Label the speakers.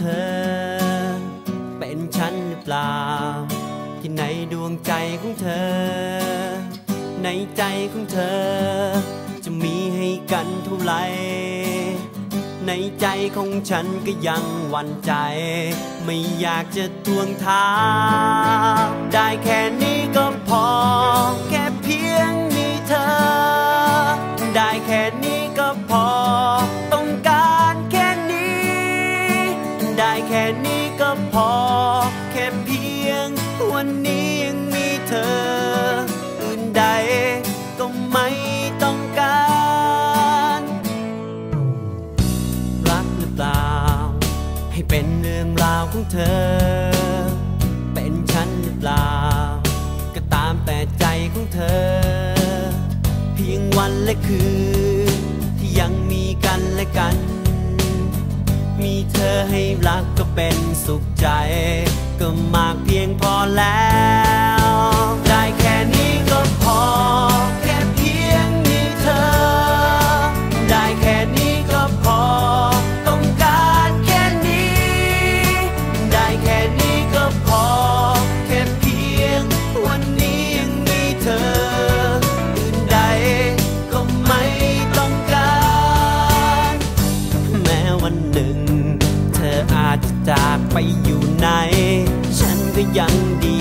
Speaker 1: เธอ เป็นฉันหรือเปล่า ที่ในดวงใจของเธอ ในใจของเธอ จะมีให้กันเท่าไหร่ในใจของฉันก็ยังหวั่นใจ ไม่อยากจะทวงถามได้แค่ ก็พอแค่เพียง วันนี้ยังมีเธอ อื่นใดก็ไม่ต้องการ รักหรือเปล่า ให้เป็นเรื่องราวของเธอ เป็นฉันหรือเปล่า ก็ตามแต่ใจของเธอ เพียงวันและคืนที่ยังมีกันและกัน มีเธอให้รักก็เป็นสุขใจ ก็มากเพียงพอแล้ว ฉัน